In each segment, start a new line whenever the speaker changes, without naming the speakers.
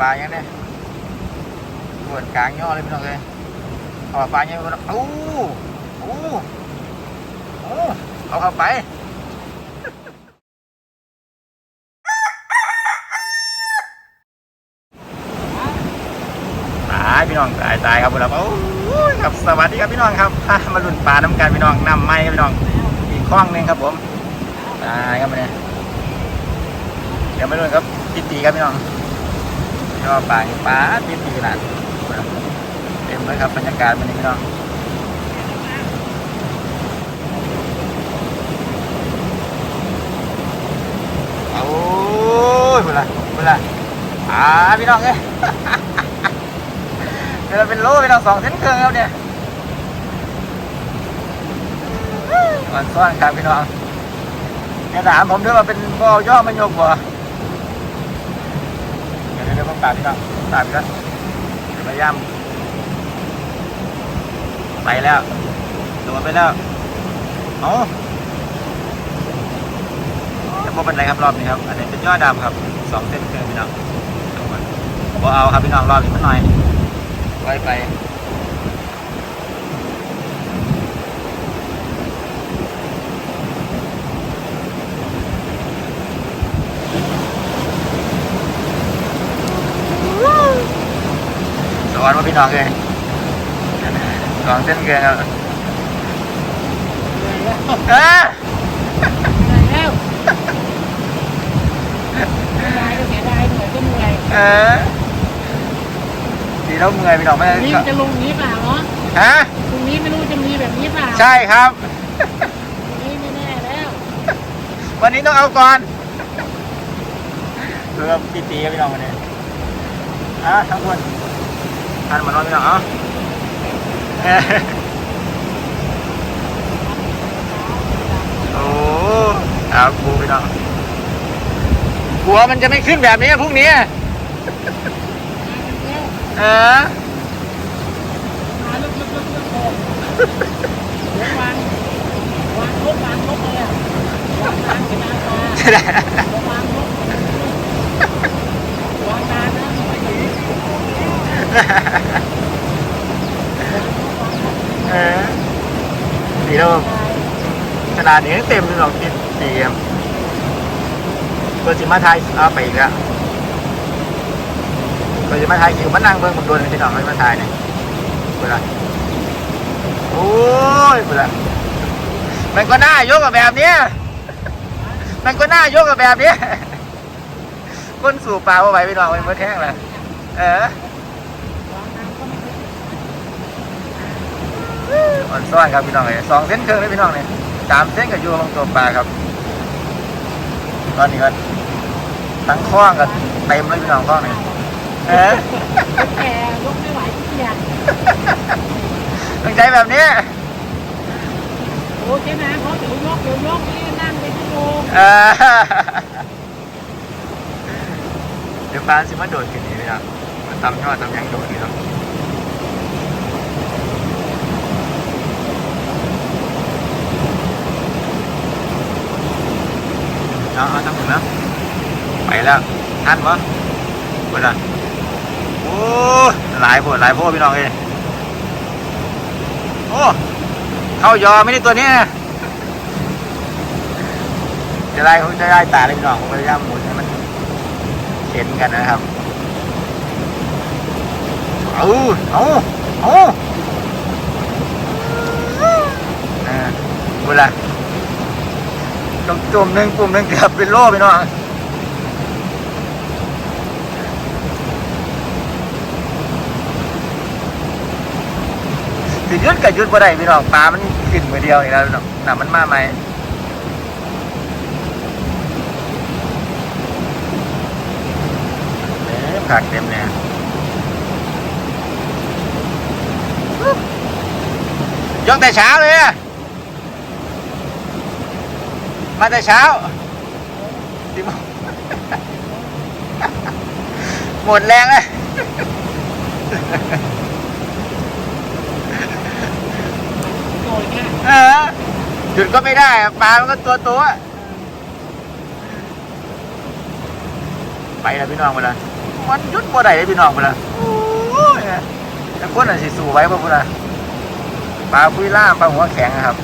ปลายังเนี่ยปวดกลางย่อเลยพี่น้องเลยเอาปลายังไงโอ้โอ้โอ้เอาเข้าไปตายพี่น้องตายตายครับพวกเราโอ้ยครับสวัสดีครับพี่น้องครับมาลุ่นปลาน้ำกันพี่น้องนำไม้ครับพี่น้องอีกคล้องหนึงครับผมตายครับเนี่ยเดี๋ยวมาลุ่นครับติตีครับพี่น้อง ชอบปลาปลาตีตีขนาดเต็มเลยครับบรรยากาศวันนี้พี่น้องโอ้ยเวลาเวลาอ่าพี่น้องเอ้ยเดี๋ยวเป็นโลพี่น้องสองเส้นเครื่องครับเนี่ยอ่อนซ่อนครับพี่น้องอย่าถามผมด้วยว่าเป็นบ่อย่อมันโยกบ่ ตายไปแล้วตายไปแล้วพยายามไปแล้วโดนไปแล้วเอาแต่พวกเป็นไรครับรอบนี้ครับ อันนี้เป็นยอดดำครับสองเส้นเครื่องพี่น้องทั้งหมดบ่เอาครับพี่น้องรอบนี้มันหน่อยไว้ไป สอนว่าพี่น้องเลยสองเส้นเครื่องครับเอ้ย
แล้วเสียดายก็เสียดายเหนื่อยก็เหนื่อย
เออดีแล้วเมื่อยพี่น้องไม่
พรุ่งนี้มันจะลงนี้เปล่าเนาะ
ฮะ
พรุ่งนี้ไม่รู้จะมีแบบนี้เปล่า
ใช่ครับ
พรุ่งนี้ไม่แน่แล้ว
วันนี้ต้องเอาก่อนเรือพี่ตีครับพี่น้องวันนี้อะทั้งคน ทานมานอนพี่น้องเอะโอ้เอากูพี่น้องกลัวมันจะไม่ขึ้นแบบนี้พรุ่งนี้ เออ
มาลุกลุกลุกลุกโอ้เดี๋ยววางวางลบวางลบเลยอะวางนานเป็นนานตา
จะได้
วางลบวางนานนะไม่ถึง
เออดีแล้วขนาดนี้เต็มเลยหรอกติดตีครับตัวจิมาไทยเอาไปอีกแล้วตัวจิมาไทยคิวมันนั่งเบิ่งผมโดนพี่น้องไม่มาไทยเนี่ยเวลาโอ้ยเวลามันก็น่ายกกับแบบนี้มันก็น่ายกกับแบบนี้ก้นสู่ปลาเอาไว้พี่น้องไว้เมื่อแท่งเลยเออ
วางนานก็ไม่ถึง
อ่อนซ้อนครับพี่น้องเลยสองเส้นครึ่งเลยพี่น้องเนี่ยสามเส้นกับยูของตัวปลาครับ ตอนนี้ก็ทั้งคล้องกับเต็มเลยพี่น้องคล้องเนี่ยเออ
แกยกไม่ไหวทุกอย่าง
ต้องใจแบบนี้
โอ้เจ๊นะเขาเดี๋ยวยกเดี๋ยวยกนี่นั่งเป็นชั่วโมง
เออเดี๋ยวปลาสิมาโดดขึ้นนี่พี่น้องมาตำยอดตำยังโดดนี่ครับ เอาเอาทำถึงแล้วไปแล้วทันวะหมดละโอ้หลายโพดหลายโพดพี่น้องเอ้โอ้เข้ายอไม่ได้ตัวนี้ยจะไล่เขาจะไล่ตาเลยพี่น้องพยายามหมุนให้มันเห็นกันนะครับเอาเอาเอาเออเวลา จุ่มจุ่มหนึ่งปุ่มหนึ่งเกือบเป็นโล่พี่น้องสิยุดกับยุดบ่ได้พี่น้องปลามันขึ้นมือเดียวนี่แล้วพี่น้องน่ะมันมาใหมผักเต็มเนี่ยยกแต่เช้าเลยอะ มาแต่เช้าสิบโมงหมดแรงเลยเออหยุดก็ไม่ได้อะปลามันก็ตัวตัวๆไปแล้วพี่น้องมาแล้วมันหยุดบ่ได้เลยพี่น้องพุ่นล่ะโอ้ยแต่คนน่ะสิสู้ไว้บ่พุ่นล่ะปลาคุยล่ามปลาหัวแข็งอะครับ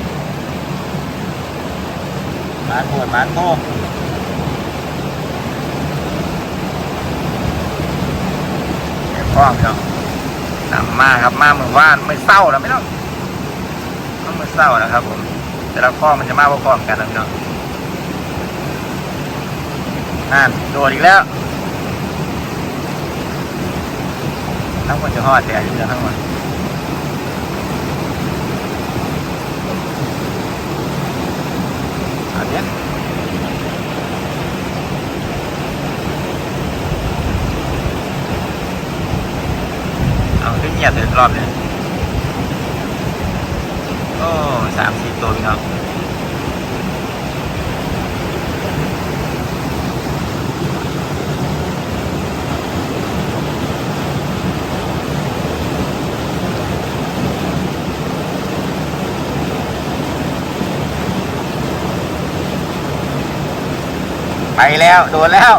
มานโหดมานโตเก็บข้องพี่น้องนำมาครับมาเมื่อวานไม่เศร้าแล้วไม่ต้องต้องไม่เศร้านะครับ ผม แต่ละข้อมันจะมาพร้อมกันนะพี่น้องนั่นโดดอีกแล้วทั้งหมดจะหอดแต่อยู่ทั้งหมด เอาเนี้ยเอาขึ้นเหยียบเลยรอบนี้โอ้สามสี่ตัวพี่น้อง ไปแล้วโดนแล้ว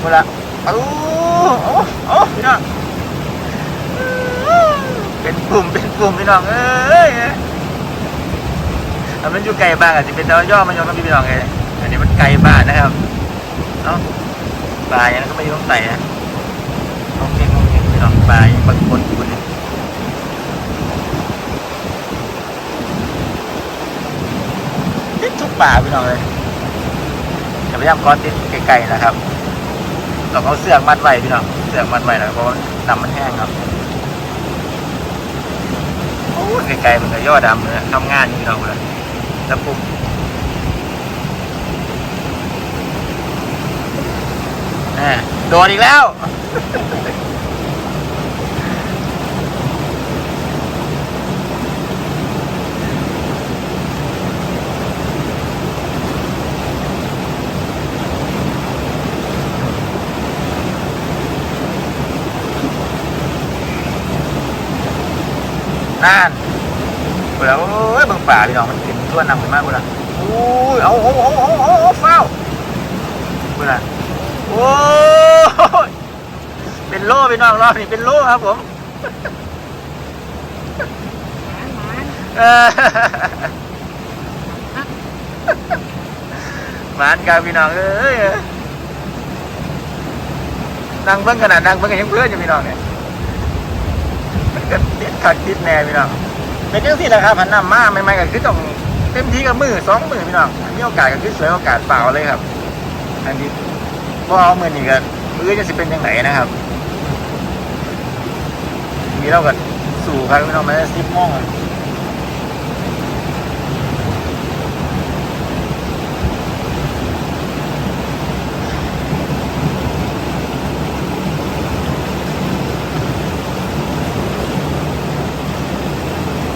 พูดละโอ้โอ้โอ้พี่น้องเป็นกลุ่มเป็นกลุ่มพี่น้องเอ้ยถ้ามันอยู่ไกลบ้านอาจจะเป็นดาวย่อมันยอมกับพี่น้องไงอันนี้มันไกลบ้านนะครับเนาะปลาอย่างนั้นก็ไม่ต้องใส่นะโอเคโอเคพี่น้องปลาบางคนคุณเนี่ยติดทุกป่าพี่น้องเลย พยายามกอติดไกลๆนะครับเราเอาเสือกมัดไว้พี่น้องเสือกมัดไว้นะเพราะน้ำมันแห้งครับโอ้ยไกลๆมันก็ย่อดำเลยทำงานอยู่พี่น้องเลยแล้วปุ๊บแน่โดนอีกแล้ว นั่นเวลาโอ้ยเบิ่งป่าพี่น้องมันกินทั่วนำไปมากเวลาโอ้ยเอาเอาเอาเอาเอาเอาเฝ้าเวลาโอ้ยเป็นโล่พี่น้องรอบนี้เป็นโล่ครับผม
หมานหมาน
เออหมานกับพี่น้องเอ้ยนั่งเบิ่งขนาดนั่งเบิ่งกันยังเพื่อนอยู่พี่น้องเนี่ย มันก็ติดขัดติดแน่พี่น้องเป็นเรื่องที่ราคาพันน้ำมาใหม่ๆก็คือต้องเต็มที่กับมือสองมือพี่น้องมีโอกาสก็คือสวยโอกาสเปล่าเลยครับ อันนี้พอเอามือนี่ก็มือจะสิเป็นยังไงนะครับมีเราก็สู่ครับพี่น้องมาสิบโมงอะ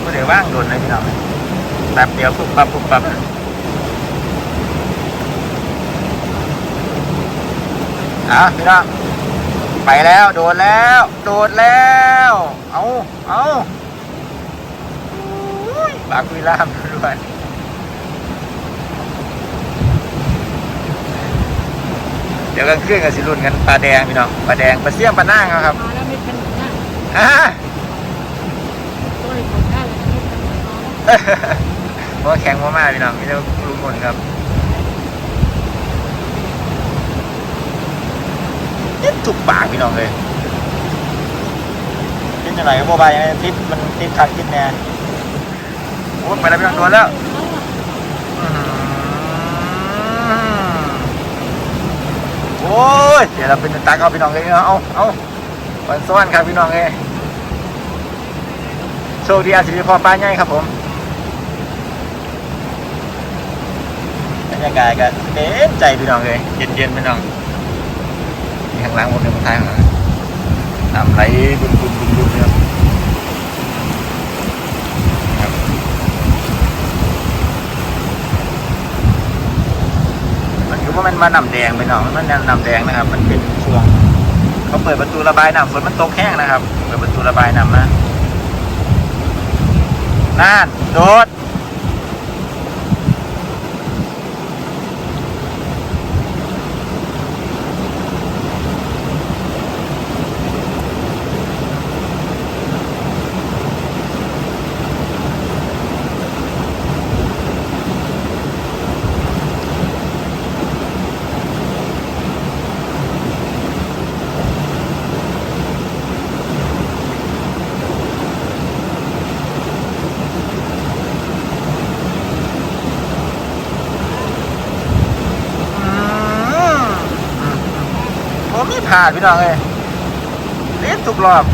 ก็เดี๋ย วว่างโดนเลยพี่น้องแป๊บเดียวปุ๊บปั๊บปุ๊บปั๊บอะพี่น้องไปแล้ว โดนแล้ว โดดแล้ว เอาเอาอุ้ยปากคุยล่ามด้วยเดี๋ยวกลางคืนกันสิรุ่นกันปลาแดงพี่น้องปลาแดงปลาเสี่ยมปลาน่างครับ
มาแล้วไม่เป็นหน้า
อ่า
ตัวของข้าเลยไม่เป็นน้อง
เพราะว่าแข็งมากๆพี่น้องไม่ได้ลุงคนครับติดถูกปากพี่น้องเลยติดอะไรก็โมบายยังไงติดมันติดขัดติดแน่โอ้ยไปแล้วพี่น้องโดนแล้วอื้อหือโอ้ยเดี๋ยวเราเป็นตากเอาพี่น้องเลยเอาเอาวันซ้อนครับพี่น้องเลยโชคดีอาชีพพอป้าใหญ่ครับผม บ รรยากาศก็เป็นใจพี่น้องเลยเย็นๆพี่น้องมีข้างหล่างบนเรือท้ายของเราน้ำไหลบุญบุญบุญบุญครับครับมันคือว่ามันมาน้ำแดงไปน้องมันน้ำแดงนะครับ มันเป็นช่วงเขาเปิดประตูระบายน้ำฝนมันตกแห้งนะครับ เปิดประตูระบายน้ำนะน่านโดด พลาดพี่น้องเลยเล่นทุกรอบ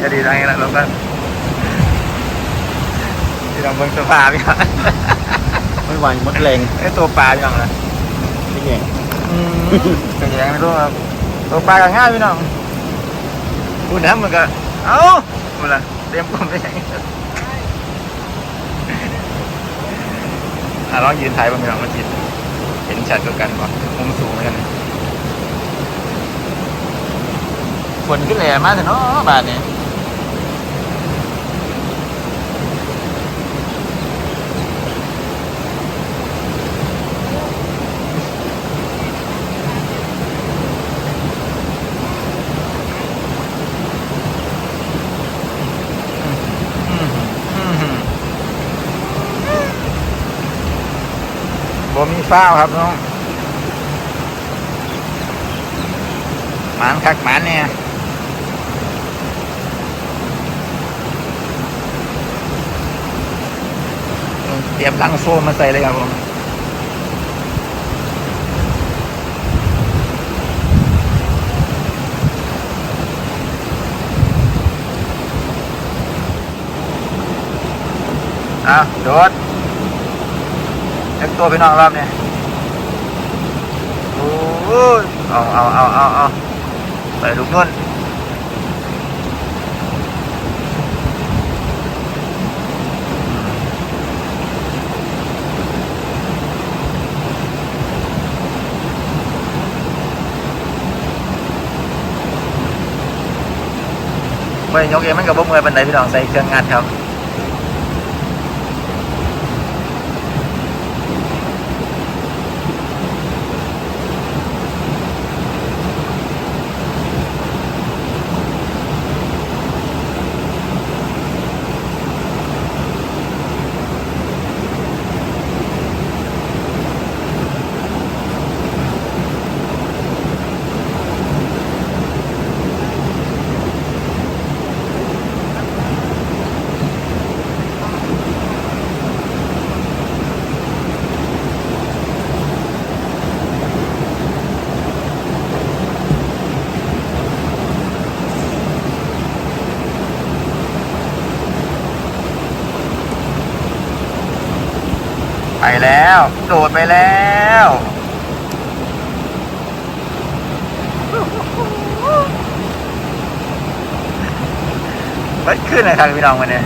จะดีได้ไงล่ะเราก็ที่เราเบิ่งสภาพพี่น้อง
ไม่ไหวมดแรง
ไอ้ตัวปลาพี่น้องนะ
นี่ไง
อืมเป็นยังไงไม่รู้ครับตัวปลาก็ง่ายพี่น้องพูดน้ำมันก็เอ้าพูดละเตรียมกลมได้ยังไอะลองยืนถ่ายบางพี่น้องมาจิตเห็นชัดกว่ากันป่ะมุมสูงเหมือนกันฝนขึ้นแหล่มากเลยเนาะบาทนี้อื บ่มีฟ้าวครับน้องหมานคักหมานเนี่ยเตรียมลังโซ่มาใส่เลยครับผมอะโดด เล็กตัวพี่น้องรอบเนี่ยโอ้ยเอาเอาเอาเอาเอาใส่ลูกนุ่นเมื่อยกเองมันกับบ่เมื่อยปันไดพี่น้องใส่เครื่องงัดครับ ไป แล้วโดดไปแล้วเฮ้ยขึ้นเลยครับพี่น้องวันนี้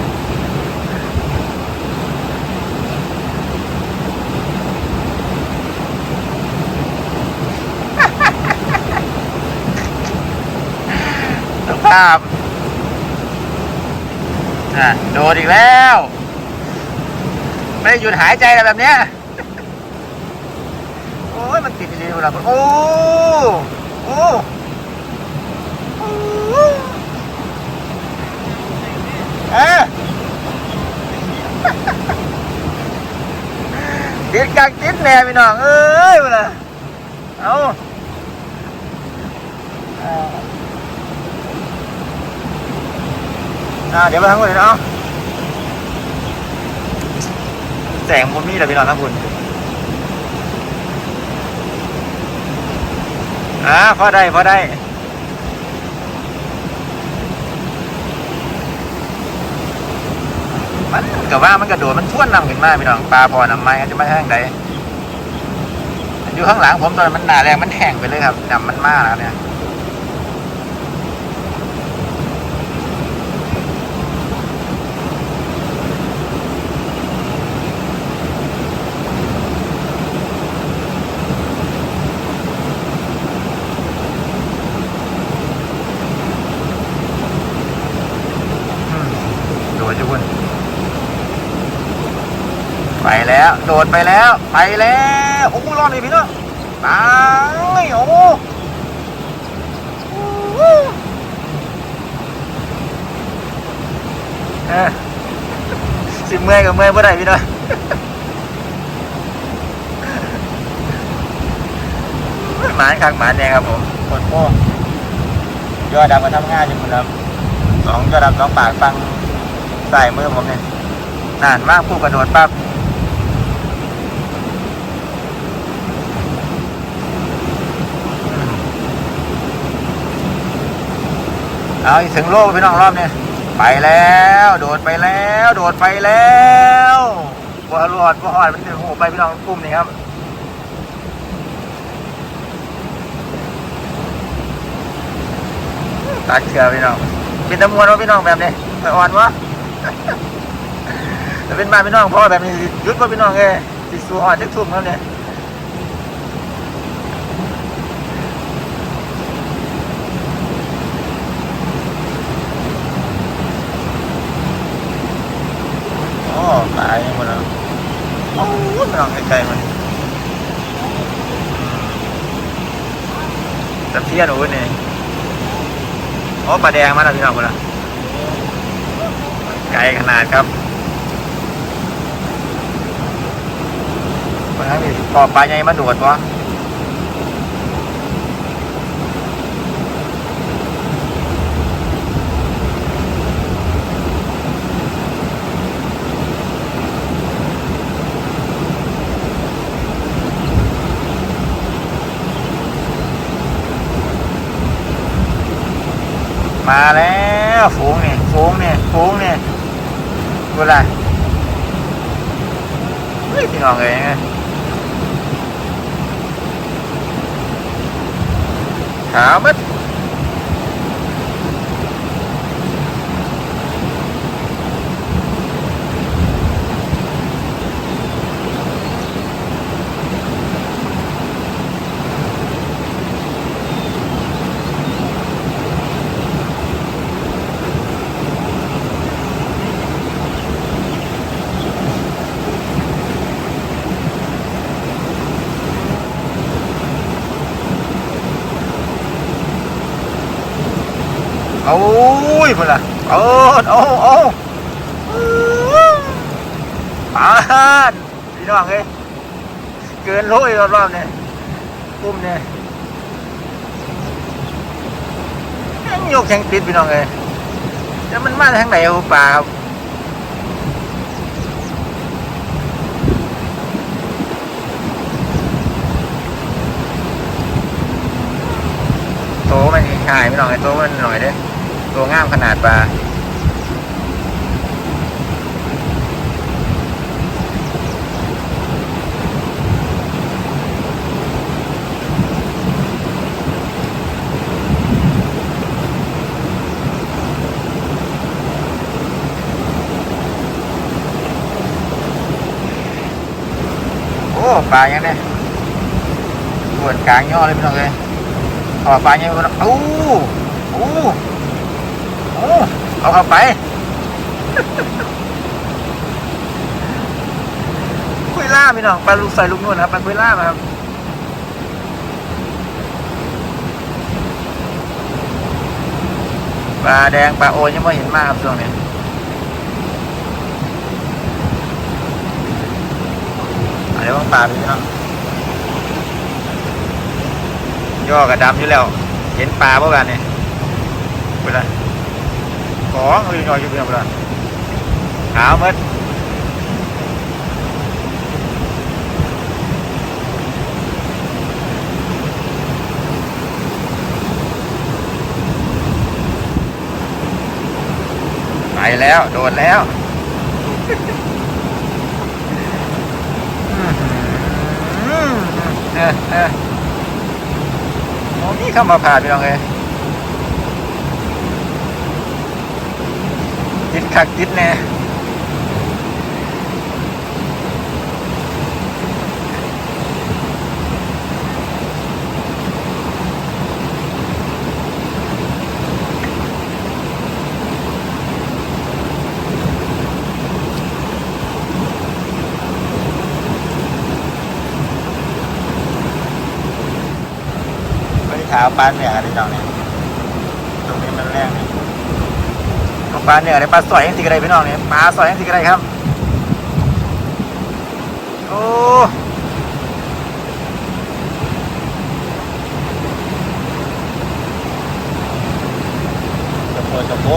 สภาพอะโดดอีกแล้ว ไม่ได้หยุดหายใจอะไรแบบเนี้ย โอ้ย มันติดดีๆเว ลาโอ้โอ้โอ้เอะติดกักติดแน่พี่น้องเอ้ยเวลาเอาเอาเดี๋ยวไปทางนู้นเลยเนาะแสงมันมีแต่พี่น้องทั้งคุณ อ่าพอได้พอได้มันกับว่ามันกระโดดมันท่วนน้ำขึ้นมาพี่น้องปลาพอน้ำไม้จะไม่แห้งใดอยู่ข้างหลังผมตอนนนมันหนาแรงมันแห้งไปเลยครับดำมันมากแล้วเนี่ย อืมโดดจุคุณไปแล้ว โดดไปแล้ว ไปแล้ว โอ้โหรอดเลยพี่น้องตายโอ้โหเออสิเมื่อยกับเมื่อยเมื่อไรพี่น้องหมานคักหมานแดงครับผมกดโป้งยอดดำมาทำงานอยู่คุณครับสองยอดดำสองปากฟังใส่มือผมเนี่ยนานมากผู้กระโดดปั๊บ เอาอีกถึงโลกพี่น้องรอบนี่ยไปแล้ว โดดไปแล้ว โดดไปแล้วบัวรอดบัวหอดมันถึงหูไปพี่น้องกลุ่มนี้ครับตัดเชือพี่น้องเป็นตะมวนว่าพี่น้องแบบนี้ไปอ่อนวะแต่เป็นบ้านพี่น้องพ่อแบบนี้ยุดว่าพี่น้องเอ้ยสิสูอ่อนจักทุ่มแล้วเนี่ย โอ้ตายหมดแล้วโอ้ยไม่ลองไกลๆมันตะเพียนโอ้ยเนี่โอ้ปลาแดงมาแล้วพี่น้องคนละไกลขนาดครับมันทั้งนี้ปอปลาใหญ่มาโดดวะ มาแล้วฝูงนี่ฝูงนี่ฝูงนี่เวลาเฮ้ยพี่น้องเอ้ยขาวมัด โอ้ยพุ่นล่ะโอ้โอ้โอ้ปานพี่น้องเอ้ยเกินโลอีกรอบๆเนี่ยปุ้มเนี่ยยังยกแข่งติดพี่น้องเอ้ยแล้วมันมาทางไหนครับป่าครับโตมันขายพี่น้องไอ้โตมันหน่อยเด้อ ตัวงามขนาดปลาโอ้ปลายังเนี่ยปวดกลางย่อเลยพี่น้องเลยเอาปลายังไงโอ้โอ้โอ้ เอาเข้าไปคุยล่าพี่น้องปลาลูกใส่ลูกนวลครับปลาคุยล่าครับปลาแดงปลาโอยังไม่เห็นมากครับช่วงนี้อะไรบ้างปลาพี่เนาะย่อกับดำอยู่แล้ว เห็นปลาพวกกันเนี่ยเวลา ของเอ้ยย่ออยู่เพื่อนเวลาขาวหมดไปแล้ว โดดแล้วอืมเออเออโอ้นี่เข้ามาผ่านพี่น้องเลย ติดขักติดแน่ไม่ได้ถามปลาเหนืออะไรพี่องเนี่ยตรงนี้มันแรงนี่เอา ปลาเหนือในปลาสอยยังสิกระไรพี่น้องเนี่ยปลาสอยยังสิกระไรครับ โอ้จะโผล่จะโผล่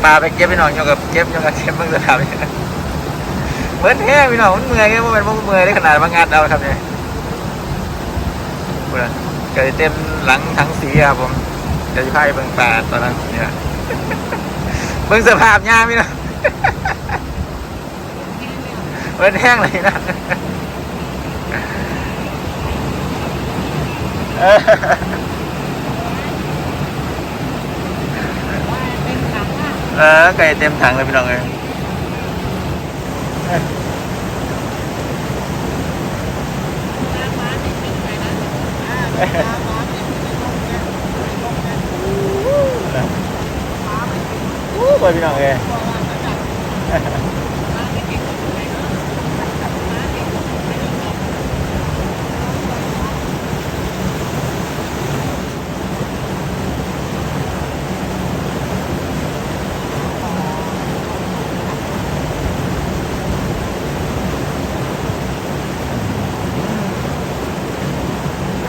ปลา ไปเก็บพี่น้องโยกกับเก็บโยกกับเก็บเบิ่งสภาพเหมือนแห้พี่น้องมันเมื่อยไงมันเป็นมันเมื่อยได้ขนาดมางานเอาครับเนี่ยเกิดเต็มหลังทั้งสีครับผมเดี๋ยวจะพาไปเบิ่งปลาตอนนั้นเนี่ยเบิ่งสภาพยาพี่น้องเหมือนแห้งเลยนะเออ
เป็นถังอะ
เออไก่เต็มถังเลยพี่น้องเลย
น้ำมันนี่เป็นไงนะอ่าน้ำมันนี่เป็นลมแกเป็นลมแก
อู้ไปพี่น้องเลย
ตัวว่าจะจับมาไม่กินก็ไม่เนาะมาเองก็ไม่เนาะ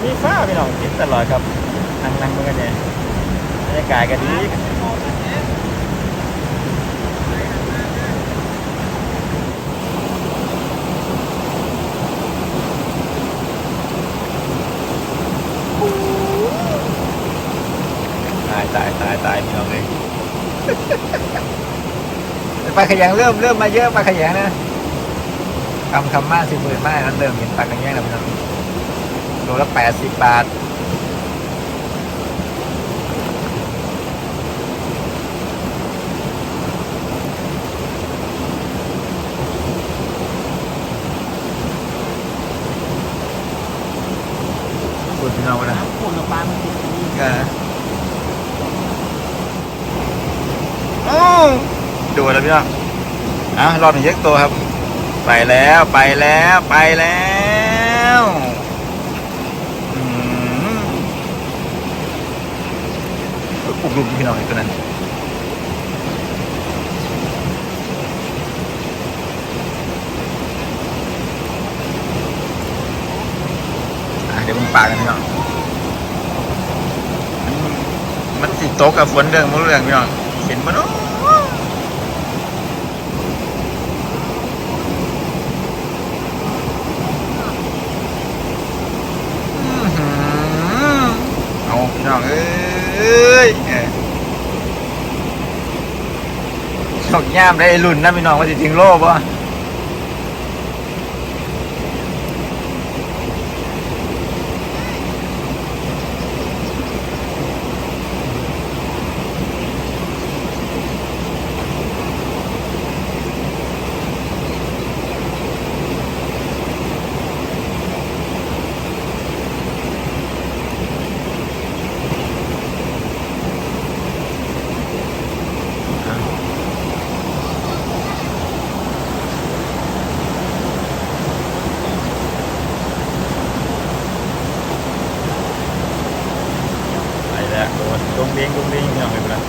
มีฟ้าพี่น้องกิน ตลอดครับ นั่งนั่งเมื่อกันเนี่ยบรรยากาศก็ดี
มองกันดี
ตายตายตายตายพี่น้องเลยปลาขยงเริ่มเริ่มมาเยอะปลาขยงนะคำคำมากสิบหมื่นมากนั้นเริ่มเห็นปลาขยงแล้วพี่น้องโลละแปดสิบบาท คุณพี่น้องนะ
น้ำขุ่นกับปลามันติดอยู่
ก็โอ้ดูแล้วพี่น้องอะรอบหนึ่งเยอะตัวครับ ไปแล้วไปแล้วไปแล้วอืมปุกลุกพี่น้องไอ้ตัวนั้นอะเดี๋ยวมึง ปากกันพี่น้องมันสิโตกกับฝนเรื่องมันเรื่องพี่น้องเห็นมันเนาะเอาพี่น้องเอ้ยชกย่ามได้รุ่นนะพี่น้องว่าสิถึงโลบ่ไปแล้วโดนดงเด้งดงเด้งพี่น้องเลยไปแล้ว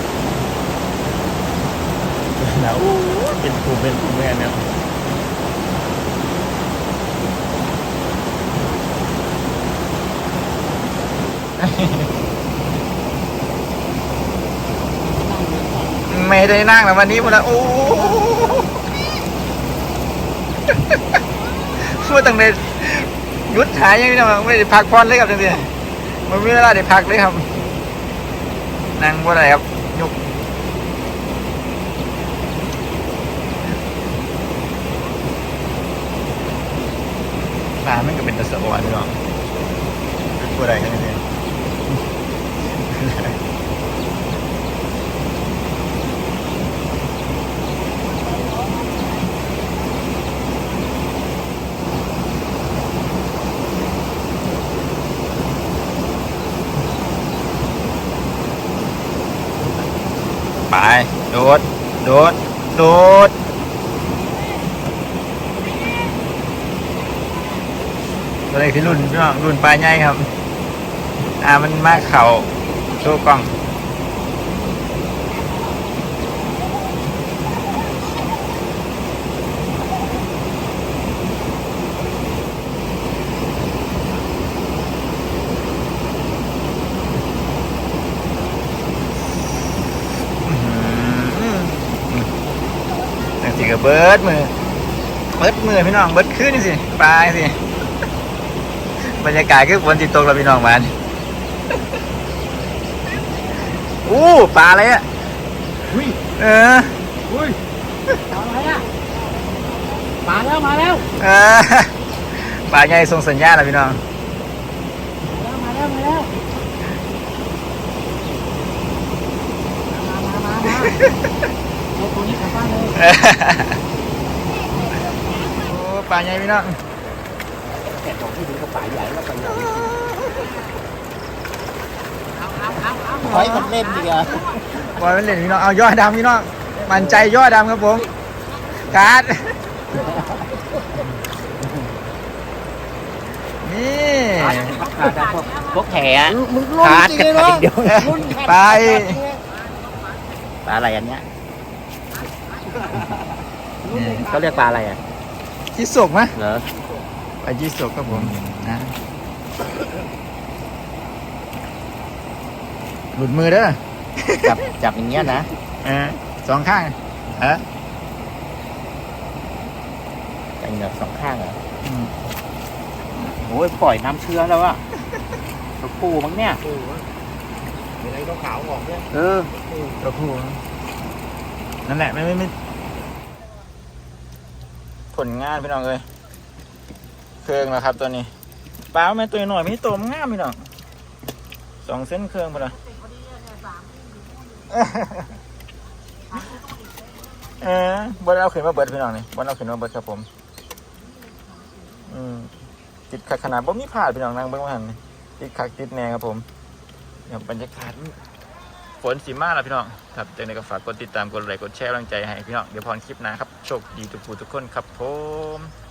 แล้วอู้เป็นภูมิเป็นภูมิแม่เนี่ย ไม่ได้นั่งแล้ววันนี้หมดแล้วโอ้เมื่อตั้งแต่หยุดหายยังไม่ได้ไม่ได้พักผ่อนเลยครับจังซี่มันไมีเวลาได้พักเลยครับ นั่งว่าไรครับยุกร้านมันก็เป็นตะสวรรค์เนาะพูดอะไรกันเนี่ย ไปโดด โดด โดดตัวเลขที่รุ่นพี่น้องรุ่นปลายใหญ่ครับ อ่ามันมาเข่า โชว์กล้องอื้อหือกับเบิร์ดมือเบิร์ดมือพี่น้องเบิร์ดขึ้นสิปลาสิ บรรยากาศคือฝนติดตกแล้วพี่น้องมัน อู้ปลาอะไรอะ
อุ้ย
เออ
อุ้ยอะไรอะมาแล้วมาแล้ว
เออปลาใหญ่ส่งสัญญาณแล้วพี่น้อง
มาแล้วมาแล้วมามามามาเอาตัวนี้กลับบ้านเลย
โอ้ปลาใหญ่พี่น้อง
แต่ของที่ดูกระป๋าใหญ่แล้วไปใหญ่เอาเอาเอาเอา
ไว้มันเล่นดีอะ
บอยมันเล่นพี่น้อง เอายอดดำพี่น้อง มันใจยอดดำครับผม การ์ด นี่
พวกแถอะ
มึงลุ้นจริงเลยเนาะลุ้นแข่ง
ไป
ปลาอะไรอันเนี้ยเขาเรียกปลาอะไรอะ
ที่สกไหม
เหรอ
ไปที่สกครับผมนะ หลุดมือเด้อ
จับจับอย่างเงี้ยนะ
เออสองข้างเออ
จับเหงือกสองข้างเหรอ
อืม
โอ้ยปล่อยน้ำเชื้อแล้วอะตัวปูมั้งเนี่ย
อะไรต้องขาวออกเนี่ย
เออ
ตัวผู้นั่นแหละไม่ไม่ไม่ผลงานพี่น้องเลยเครื่องแล้วครับตัวนี้ปลาแม่ตัวหน่อยไม่โตมันงามพี่น้องสองเส้นเครื่องไปเลย เออบนเอาขึ้นมาเบิดพี่น้องนี่บนเอาขึ้นมาเบิดครับผม อืมติดขัดขนาดบ่มีผ่าดพี่น้องนั่งเบิ่งว่าหันติดขัดติดแน่ครับผมเดี๋ยบรรยากาศฝนสีมาแล้วพี่น้องครับจังไดก็ฝากกดติดตามกดไลค์กดแชร์กำลังใจให้พี่น้องเดี๋ยวพรคลิปหน้าครับโชคดีทุกผู้ทุกคนครับผม